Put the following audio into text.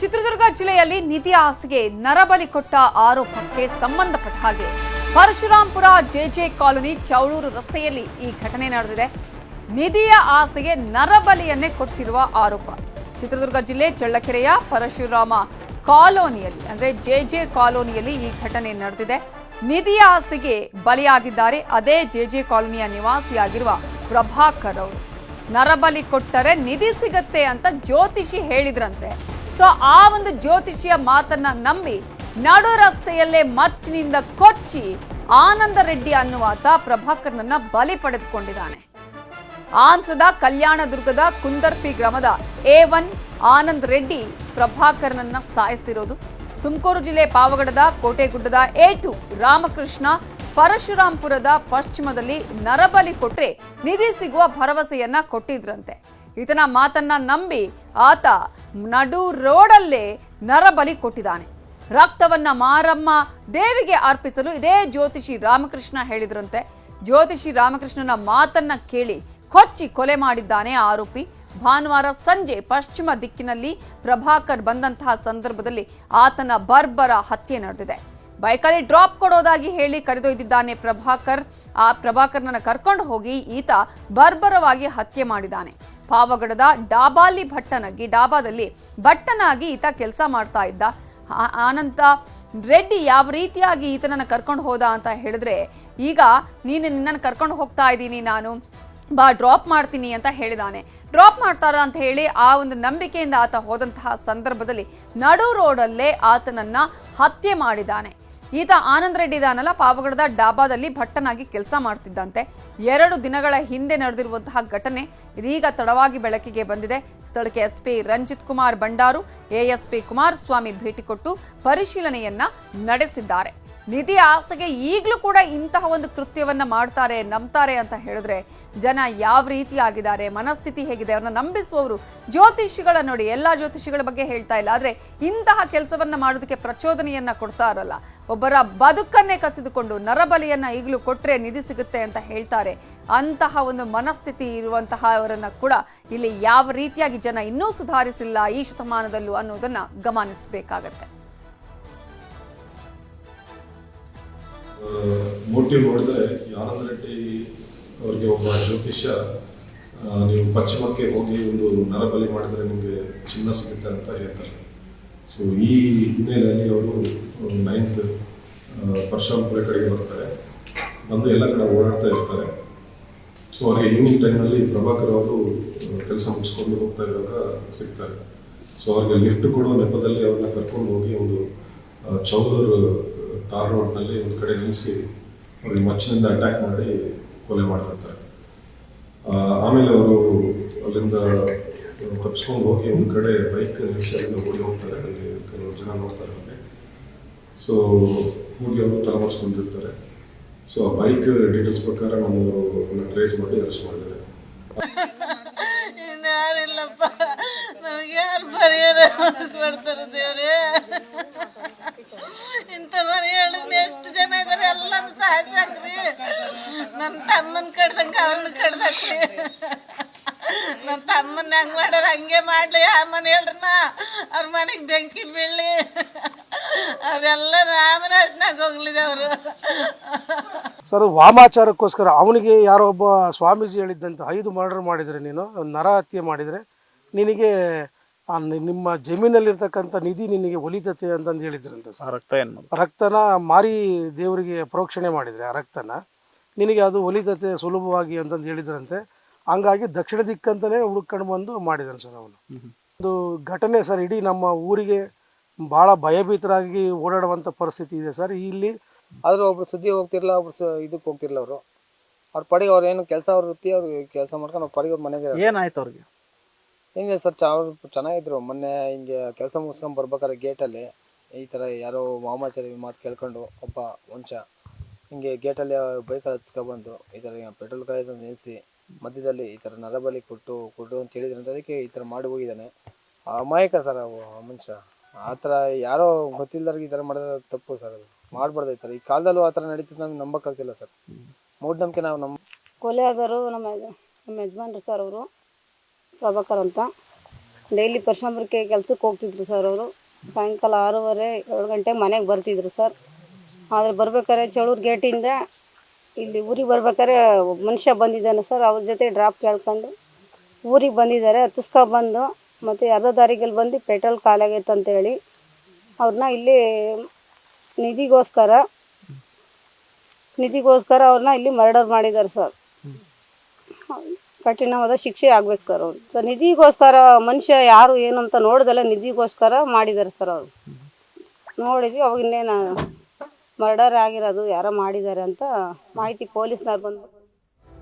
ಚಿತ್ರದುರ್ಗ ಜಿಲ್ಲೆಯಲ್ಲಿ ನಿಧಿ ಹಾಸಿಗೆ ನರಬಲಿ ಕೊಟ್ಟ ಆರೋಪಕ್ಕೆ ಸಂಬಂಧಪಟ್ಟ ಹಾಗೆ. ಪರಶುರಾಂಪುರ ಜೆಜೆ ಕಾಲೋನಿ ಚೌಳೂರು ರಸ್ತೆಯಲ್ಲಿ ಈ ಘಟನೆ ನಡೆದಿದೆ. ನಿಧಿಯ ಆಸೆಗೆ ನರಬಲಿಯನ್ನೇ ಕೊಟ್ಟಿರುವ ಆರೋಪ. ಚಿತ್ರದುರ್ಗ ಜಿಲ್ಲೆ ಚಳ್ಳಕೆರೆಯ ಪರಶುರಾಮ ಕಾಲೋನಿಯಲ್ಲಿ, ಅಂದ್ರೆ ಜೆಜೆ ಕಾಲೋನಿಯಲ್ಲಿ ಈ ಘಟನೆ ನಡೆದಿದೆ. ನಿಧಿಯ ಆಸೆಗೆ ಬಲಿಯಾಗಿದ್ದಾರೆ. ಅದೇ ಜೆಜೆ ಕಾಲೋನಿಯ ನಿವಾಸಿಯಾಗಿರುವ ಪ್ರಭಾಕರ್ ಅವರು. ನರಬಲಿ ಕೊಟ್ಟರೆ ನಿಧಿ ಸಿಗತ್ತೆ ಅಂತ ಜ್ಯೋತಿಷಿ ಹೇಳಿದ್ರಂತೆ. ಸೊ ಆ ಒಂದು ಜ್ಯೋತಿಷಿಯ ಮಾತನ್ನ ನಂಬಿ ನಡು ರಸ್ತೆಯಲ್ಲೇ ಮಚ್ಚಿನಿಂದ ಕೊಚ್ಚಿ ಆನಂದ ರೆಡ್ಡಿ ಅನ್ನುವಾತ ಪ್ರಭಾಕರ್ನನ್ನ ಬಲಿ ಪಡೆದುಕೊಂಡಿದ್ದಾನೆ. ಆಂಧ್ರದ ಕಲ್ಯಾಣದುರ್ಗದ ಕುಂದರ್ಪಿ ಗ್ರಾಮದ ಎ ಒನ್ ಆನಂದ್ ರೆಡ್ಡಿ ಪ್ರಭಾಕರ್ನನ್ನ ಸಾಯಿಸಿರೋದು. ತುಮಕೂರು ಜಿಲ್ಲೆ ಪಾವಗಡದ ಕೋಟೆಗುಡ್ಡದ ಎ ಟು ರಾಮಕೃಷ್ಣ ಪರಶುರಾಂಪುರದ ಪಶ್ಚಿಮದಲ್ಲಿ ನರಬಲಿ ಕೊಟ್ರೆ ನಿಧಿ ಸಿಗುವ ಭರವಸೆಯನ್ನ ಕೊಟ್ಟಿದ್ರಂತೆ. ಈತನ ಮಾತನ್ನ ನಂಬಿ ಆತ ನಡು ರೋಡಲ್ಲೇ ನರಬಲಿ ಕೊಟ್ಟಿದ್ದಾನೆ. ರಕ್ತವನ್ನ ಮಾರಮ್ಮ ದೇವಿಗೆ ಅರ್ಪಿಸಲು ಇದೇ ಜ್ಯೋತಿಷಿ ರಾಮಕೃಷ್ಣ ಹೇಳಿದ್ರಂತೆ. ಜ್ಯೋತಿಷಿ ರಾಮಕೃಷ್ಣನ ಮಾತನ್ನ ಕೇಳಿ ಕೊಚ್ಚಿ ಕೊಲೆ ಮಾಡಿದ್ದಾನೆ ಆರೋಪಿ. ಭಾನುವಾರ ಸಂಜೆ ಪಶ್ಚಿಮ ದಿಕ್ಕಿನಲ್ಲಿ ಪ್ರಭಾಕರ್ ಬಂದಂತಹ ಸಂದರ್ಭದಲ್ಲಿ ಆತನ ಬರ್ಬರ ಹತ್ಯೆ ನಡೆದಿದೆ. ಬೈಕಲ್ಲಿ ಡ್ರಾಪ್ ಕೊಡೋದಾಗಿ ಹೇಳಿ ಕರೆದೊಯ್ದಿದ್ದಾನೆ ಪ್ರಭಾಕರ್. ಆ ಪ್ರಭಾಕರ್ನನ್ನು ಕರ್ಕೊಂಡು ಹೋಗಿ ಈತ ಬರ್ಬರವಾಗಿ ಹತ್ಯೆ ಮಾಡಿದ್ದಾನೆ. ಪಾವಗಡದ ಡಾಬಾಲಿ ಭಟ್ಟನಾಗಿ, ಡಾಬಾದಲ್ಲಿ ಭಟ್ಟನಾಗಿ ಈತ ಕೆಲಸ ಮಾಡ್ತಾ ಇದ್ದ. ಆನಂತ ರೆಡ್ಡಿ ಯಾವ ರೀತಿಯಾಗಿ ಈತನನ್ನು ಕರ್ಕೊಂಡು ಹೋದ ಅಂತ ಹೇಳಿದ್ರೆ, ಈಗ ನೀನು ನಿನ್ನನ್ನು ಕರ್ಕೊಂಡು ಹೋಗ್ತಾ ಇದ್ದೀನಿ ನಾನು, ಬಾ ಡ್ರಾಪ್ ಮಾಡ್ತೀನಿ ಅಂತ ಹೇಳಿದಾನೆ. ಡ್ರಾಪ್ ಮಾಡ್ತಾರ ಅಂತ ಹೇಳಿ ಆ ಒಂದು ನಂಬಿಕೆಯಿಂದ ಆತ ಹೋದಂತಹ ಸಂದರ್ಭದಲ್ಲಿ ನಡು ರೋಡಲ್ಲೇ ಆತನನ್ನ ಹತ್ಯೆ ಮಾಡಿದ್ದಾನೆ ಈತ ಆನಂದ್ ರೆಡ್ಡಿ ಇದಾನಲ್ಲ ಪಾವಗಡದ ಡಾಬಾದಲ್ಲಿ ಭಟ್ಟನಾಗಿ ಕೆಲಸ ಮಾಡ್ತಿದ್ದಂತೆ. ಎರಡು ದಿನಗಳ ಹಿಂದೆ ನಡೆದಿರುವಂತಹ ಘಟನೆ ಇದೀಗ ತಡವಾಗಿ ಬೆಳಕಿಗೆ ಬಂದಿದೆ. ಸ್ಥಳಕ್ಕೆ ಎಸ್ಪಿ ರಂಜಿತ್ ಕುಮಾರ್ ಬಂಡಾರು ಎಎಸ್ಪಿ ಕುಮಾರಸ್ವಾಮಿ ಭೇಟಿ ಕೊಟ್ಟು ಪರಿಶೀಲನೆಯನ್ನ ನಡೆಸಿದ್ದಾರೆ. ನಿಧಿ ಆಸೆಗೆ ಈಗಲೂ ಕೂಡ ಇಂತಹ ಒಂದು ಕೃತ್ಯವನ್ನ ಮಾಡ್ತಾರೆ, ನಂಬ್ತಾರೆ ಅಂತ ಹೇಳಿದ್ರೆ ಜನ ಯಾವ ರೀತಿ ಆಗಿದ್ದಾರೆ ಮನಸ್ಥಿತಿ ಹೇಗಿದೆ ಅವ್ರನ್ನ ನಂಬಿಸುವವರು ಜ್ಯೋತಿಷಿಗಳ ನೋಡಿ, ಎಲ್ಲಾ ಜ್ಯೋತಿಷಿಗಳ ಬಗ್ಗೆ ಹೇಳ್ತಾ ಇಲ್ಲ. ಆದ್ರೆ ಇಂತಹ ಕೆಲಸವನ್ನ ಮಾಡೋದಕ್ಕೆ ಪ್ರಚೋದನೆಯನ್ನ ಕೊಡ್ತಾರಲ್ಲ ಒಬ್ಬರ ಬದುಕನ್ನೇ ಕಸಿದುಕೊಂಡು ನರಬಲಿಯನ್ನ ಈಗಲೂ ಕೊಟ್ಟರೆ ನಿಧಿ ಸಿಗುತ್ತೆ ಅಂತ ಹೇಳ್ತಾರೆ. ಅಂತಹ ಒಂದು ಮನಸ್ಥಿತಿ ಇರುವಂತಹ ಅವರನ್ನ ಕೂಡ ಇಲ್ಲಿ ಯಾವ ರೀತಿಯಾಗಿ ಜನ ಇನ್ನೂ ಸುಧಾರಿಸಿಲ್ಲ ಈ ಶತಮಾನದಲ್ಲೂ ಅನ್ನೋದನ್ನ ಗಮನಿಸಬೇಕಾಗತ್ತೆ. ಮೋಟಿವ್ ನೋಡಿದ್ರೆ ಆನಂದ ರೆಡ್ಡಿ ಅವರಿಗೆ ಒಬ್ಬ ಜ್ಯೋತಿಷ್ಯ ನೀವು ಪಶ್ಚಿಮಕ್ಕೆ ಹೋಗಿ ಒಂದು ನರಬಲಿ ಮಾಡಿದ್ರೆ ನಿಮಗೆ ಚಿನ್ನ ಸಿಗುತ್ತೆ ಅಂತ ಹೇಳ್ತಾರೆ. ಸೊ ಈ ಹಿನ್ನೆಲೆಯಲ್ಲಿ ಅವರು ನೈನ್ತ್ ಪರಶುರಾಮಪುರ ಕಡೆಗೆ ಬರ್ತಾರೆ. ಬಂದು ಎಲ್ಲ ಕಡೆ ಓಡಾಡ್ತಾ ಇರ್ತಾರೆ. ಸೊ ಅವರಿಗೆ ಈವ್ನಿಂಗ್ ಟೈಮಲ್ಲಿ ಪ್ರಭಾಕರ್ ಅವರು ಕೆಲಸ ಮುಗಿಸ್ಕೊಂಡು ಹೋಗ್ತಾ ಇರುವಾಗ ಸಿಗ್ತಾರೆ. ಸೊ ಅವ್ರಿಗೆ ಲಿಫ್ಟ್ ಕೊಡೋ ನೆಪದಲ್ಲಿ ಅವ್ರನ್ನ ಕರ್ಕೊಂಡು ಹೋಗಿ ಒಂದು ಚೌದರ್ ತಾರ್ ರೋಡ್ನಲ್ಲಿ ಒಂದು ಕಡೆ ನಿಲ್ಲಿಸಿ ಅವ್ರಿಗೆ ಮಚ್ಚಿನಿಂದ ಅಟ್ಯಾಕ್ ಮಾಡಿ ಕೊಲೆ ಮಾಡಿರ್ತಾರೆ ಆಮೇಲೆ ಅವರು ಅಲ್ಲಿಂದ ತಪ್ಪಿಸ್ಕೊಂಡು ಹೋಗಿ ಒಂದು ಕಡೆ ಬೈಕ್ ನಿಲ್ಲಿಸಿ ಅಲ್ಲಿಂದ ಓಡಿ ಹೋಗ್ತಾರೆ. ಅಲ್ಲಿ ಕೆಲವು ಜನ ನೋಡ್ತಾರೆ ಸೊ ಹೋಗಿ ಅವರು ತಲೆಮರೆಸ್ಕೊಂಡಿರ್ತಾರೆ. ಸೊ ಆ ಬೈಕ್ ಡೀಟೇಲ್ಸ್ ಪ್ರಕಾರ ಒಂದು ಟ್ರೇಸ್ ಮಾಡಿ ಅರೆಸ್ಟ್ ಮಾಡಿದ್ದಾರೆ ಯಾರಿಲ್ಲಪ್ಪ. ನಮಗೆ ಯಾರು ಪರಿಹಾರ ಕೊಡ್ತಾರೆ ದೇವ್ರೆ? ತಮ್ಮನ ಹೆಂಗ್ ಮಾಡ್ಲಿ. ಆ ಮನೆ ಹೇಳ್ರನ ಅವ್ರ ಮನೆಗೆ ಬೆಂಕಿ ಬೀಳಲಿ. ಅವರೆಲ್ಲ ಹೋಗ್ಲಿದೆ ಅವರು ಸರ್ ವಾಮಾಚಾರಕ್ಕೋಸ್ಕರ ಅವನಿಗೆ ಯಾರೋ ಒಬ್ಬ ಸ್ವಾಮೀಜಿ ಹೇಳಿದ್ದಂತ ಐದು ಮರ್ಡರ್ ಮಾಡಿದರೆ ನೀನು ನರ ಹತ್ಯೆ ಮಾಡಿದರೆ ನಿನಗೆ ಆ ನಿ- ನಿಮ್ಮ ಜಮೀನಲ್ಲಿರ್ತಕ್ಕಂಥ ನಿಧಿ ನಿನಗೆ ಒಲಿತತೆ ಅಂತಂದು ಹೇಳಿದ್ರಂತೆ ಸರ್. ಆ ರಕ್ತ ಏನ್ ಮಾಡೋದು? ರಕ್ತನ ಮಾರಿ ದೇವರಿಗೆ ಪ್ರೋಕ್ಷಣೆ ಮಾಡಿದರೆ ಆ ರಕ್ತನ ನಿನಗೆ ಅದು ಒಲಿತತೆ ಸುಲಭವಾಗಿ ಅಂತಂದು ಹೇಳಿದ್ರಂತೆ. ಹಂಗಾಗಿ ದಕ್ಷಿಣ ದಿಕ್ಕಂತಲೇ ಹುಡುಕೊಂಡು ಬಂದು ಮಾಡಿದಾನೆ ಸರ್ ಅವನು. ಒಂದು ಘಟನೆ ಸರ್ ಇಡೀ ನಮ್ಮ ಊರಿಗೆ ಭಾಳ ಭಯಭೀತರಾಗಿ ಓಡಾಡುವಂಥ ಪರಿಸ್ಥಿತಿ ಇದೆ ಸರ್. ಇಲ್ಲಿ ಆದರೆ ಒಬ್ರು ಸುದ್ದಿ ಹೋಗ್ತಿರ್ಲ ಒಬ್ರು ಸ- ಇದಕ್ಕೆ ಹೋಗ್ತಿರ್ಲ ಅವರು. ಅವ್ರ ಪಡೆಗೆ ಅವ್ರು ಏನು ಕೆಲಸ ಅವ್ರ ವೃತ್ತಿ ಅವ್ರಿಗೆ ಕೆಲಸ ಮಾಡ್ಕೊಂಡು ಅವ್ರ ಪಡೆಗೆ ಅವ್ರ ಮನೆಗೆ ಏನಾಯ್ತು ಅವ್ರಿಗೆ? ಹಿಂಗೆ ಸರ್ ಚ ಅವ್ರು ಚೆನ್ನಾಗಿದ್ರು ಮೊನ್ನೆ ಹಿಂಗೆ ಕೆಲಸ ಮುಗಿಸ್ಕೊಂಡು ಬರ್ಬೇಕಾದ್ರೆ ಗೇಟಲ್ಲಿ ಈ ಥರ ಯಾರೋ ಮಾಮಾಚಾರಿ ಮಾತು ಕೇಳ್ಕೊಂಡು ಒಬ್ಬ ವಂಶ ಹಿಂಗೆ ಗೇಟಲ್ಲಿ ಬೈಕಲ್ಲಿ ಬಂದು ಈ ಥರ ಪೆಟ್ರೋಲ್ ಕಾಯ್ದು ನಿಲ್ಲಿಸಿ ಮಧ್ಯದಲ್ಲಿ ಈ ಥರ ನರಬಲಿ ಕೊಟ್ಟು ಕೊಟ್ಟು ಅಂತ ಹೇಳಿದ್ರಂತ ಅದಕ್ಕೆ ಈ ಥರ ಮಾಡಿ ಹೋಗಿದ್ದಾನೆ. ಅಮಾಯಕ ಸರ್ ಅವು ಮನುಷ್ಯ. ಆ ಥರ ಯಾರೋ ಗೊತ್ತಿಲ್ಲದವ್ರಿಗೆ ಈ ಥರ ಮಾಡಿದ್ರೆ ತಪ್ಪು ಸರ್ ಅದು. ಮಾಡ್ಬಾರ್ದು ಈ ಥರ. ಈ ಕಾಲದಲ್ಲೂ ಆ ಥರ ನಡೀತದೆ ನಮ್ಗೆ ನಂಬಕ್ಕಾಗ್ತಿಲ್ಲ ಸರ್ ಮೂಢನಂಬಿಕೆ ನಾವು ನಮ್ಮ ಕೊಲೆ ಆದವರು ನಮ್ಮ ನಮ್ಮ ಯಜಮಾನ್ರು ಸರ್ ಅವರು, ಪ್ರಭಾಕರ್ ಅಂತ. ಡೈಲಿ ಪರಶುರಾಮಪುರಕ್ಕೆ ಕೆಲಸಕ್ಕೆ ಹೋಗ್ತಿದ್ರು ಸರ್ ಅವರು. ಸಾಯಂಕಾಲ ಆರೂವರೆ ಏಳು ಗಂಟೆಗೆ ಮನೆಗೆ ಬರ್ತಿದ್ರು ಸರ್ ಆದರೆ ಬರ್ಬೇಕಾದ್ರೆ ಚಳೂರು ಗೇಟಿಂದ ಇಲ್ಲಿ ಊರಿಗೆ ಬರ್ಬೇಕಾದ್ರೆ ಒಬ್ಬ ಮನುಷ್ಯ ಬಂದಿದ್ದಾನೆ ಸರ್. ಅವ್ರ ಜೊತೆ ಡ್ರಾಪ್ ಕೇಳ್ಕೊಂಡು ಊರಿಗೆ ಬಂದಿದ್ದಾರೆ. ಹತ್ತಿಸ್ಕೊ ಬಂದು ಮತ್ತು ಯಾವುದೋ ದಾರಿಗಲ್ಲಿ ಬಂದು ಪೆಟ್ರೋಲ್ ಖಾಲಿಯಾಗೈತೆ ಅಂತೇಳಿ ಅವ್ರನ್ನ ಇಲ್ಲಿ ನಿಧಿಗೋಸ್ಕರ ನಿಧಿಗೋಸ್ಕರ ಅವ್ರನ್ನ ಇಲ್ಲಿ ಮರ್ಡರ್ ಮಾಡಿದ್ದಾರೆ ಸರ್. ಕಠಿಣವಾದ ಶಿಕ್ಷೆ ಆಗ್ಬೇಕು ಸರ್ ಅವ್ರು. ಸರ್ ನಿಧಿಗೋಸ್ಕರ ಮನುಷ್ಯ ಯಾರು ಏನು ಅಂತ ನೋಡ್ದಲ್ಲ ನಿಧಿಗೋಸ್ಕರ ಮಾಡಿದ್ದಾರೆ ಸರ್ ಅವರು. ನೋಡಿದ್ವಿ, ಅವಾಗ ಇನ್ನೇನು ಮರ್ಡರ್ ಆಗಿರೋದು ಯಾರೋ ಮಾಡಿದ್ದಾರೆ ಅಂತ ಮಾಹಿತಿ ಪೊಲೀಸ್ನವ್ರು ಬಂದು